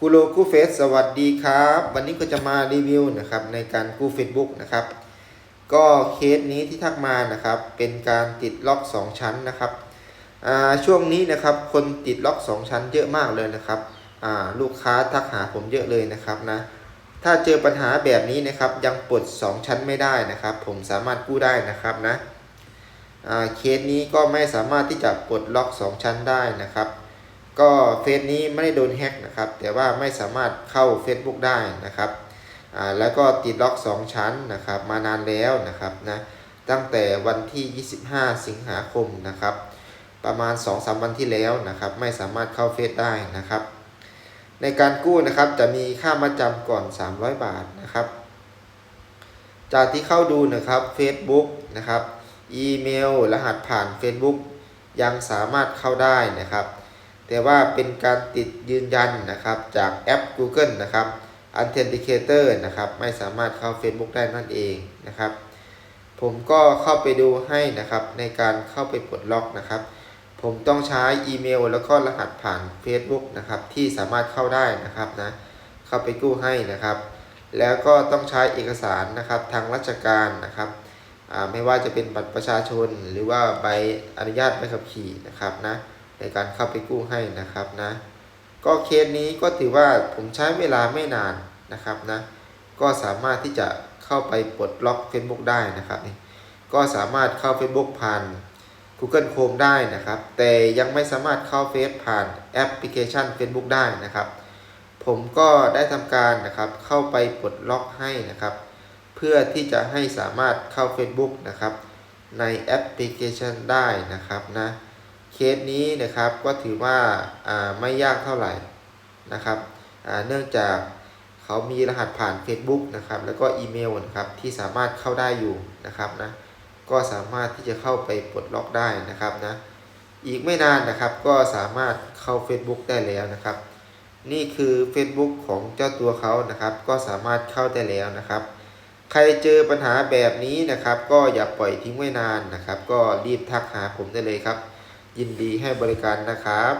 กูโลกู้เฟสสวัสดีครับ วันนี้ก็จะมารีวิวนะครับในการกู้ Facebook นะครับ ก็เคสนี้ที่ทักมานะครับ เป็นการติดล็อก 2 ชั้นนะครับช่วงนี้นะครับคนติดล็อก 2 ชั้นเยอะมากเลยนะครับลูกค้าทักหาผมเยอะเลยนะครับนะถ้าเจอปัญหาแบบนี้นะครับยังปลด 2 ชั้นไม่ได้นะครับ ผมสามารถกู้ได้นะครับนะเคสนี้ก็ไม่สามารถที่จะปลดล็อก 2 ชั้นได้นะครับ ก็เฟซนี้ไม่ได้โดนแฮ็กนะครับ แต่ว่าไม่สามารถเข้า Facebook ได้นะครับแล้วก็ติดล็อก 2 ชั้นนะครับ มานานแล้วนะครับนะตั้งแต่วันที่ 25 สิงหาคมนะครับ ประมาณ 2-3 วันที่แล้วนะครับ ไม่สามารถเข้าเฟซได้นะครับ ในการกู้นะครับจะมีค่ามาจำก่อน 300 บาทนะครับ จากที่เข้าดูนะครับ Facebook นะครับ อีเมล รหัสผ่าน Facebook ยังสามารถเข้าได้นะครับ แต่ว่าเป็นการติดยืนยันนะครับจากแอป Google นะครับ Authenticator นะครับ ไม่สามารถเข้า Facebook ได้นั่นเองนะครับ ผมก็เข้าไปดูให้นะครับในการเข้าไปปลดล็อกนะครับ ผมต้องใช้อีเมลแล้วก็รหัสผ่าน Facebook นะครับที่สามารถเข้าได้นะครับนะเข้าไปกู้ให้นะครับ แล้วก็ต้องใช้เอกสารนะครับทางราชการนะครับไม่ว่าจะเป็นบัตรประชาชนหรือว่าใบอนุญาตใบขับขี่นะครับนะ ในการเข้าไปกู้ให้นะครับนะ ก็เคสนี้ก็ถือว่าผมใช้เวลาไม่นานนะครับนะ ก็สามารถที่จะเข้าไปปลดล็อก Facebook ได้นะครับนี่ก็สามารถเข้า Facebook ผ่าน Google Chrome ได้นะครับ แต่ยังไม่สามารถเข้าเฟซผ่านแอปพลิเคชัน Facebook ได้นะครับ ผมก็ได้ทำการนะครับเข้าไปปลดล็อกให้นะครับ เพื่อที่จะให้สามารถเข้า Facebook นะครับ ในแอปพลิเคชันได้นะครับนะ เคสนี้นะครับก็ถือว่าาไม่ยากเท่าไหร่นะครับเนื่องจากเขามีรหัสผ่าน Facebook นะครับแล้วก็อีเมลนะครับที่สามารถเข้าได้อยู่นะครับนะก็สามารถที่จะเข้าไปปลดล็อกได้นะครับนะอีกไม่นานนะครับก็สามารถเข้า Facebook ได้แล้วนะครับ นี่คือ Facebook ของเจ้าตัวเขานะครับ ก็สามารถเข้าได้แล้วนะครับ ใครเจอปัญหาแบบนี้นะครับ ก็อย่าปล่อยทิ้งไว้นานนะครับ ก็รีบทักหาผมได้เลยครับ ยินดีให้บริการนะครับ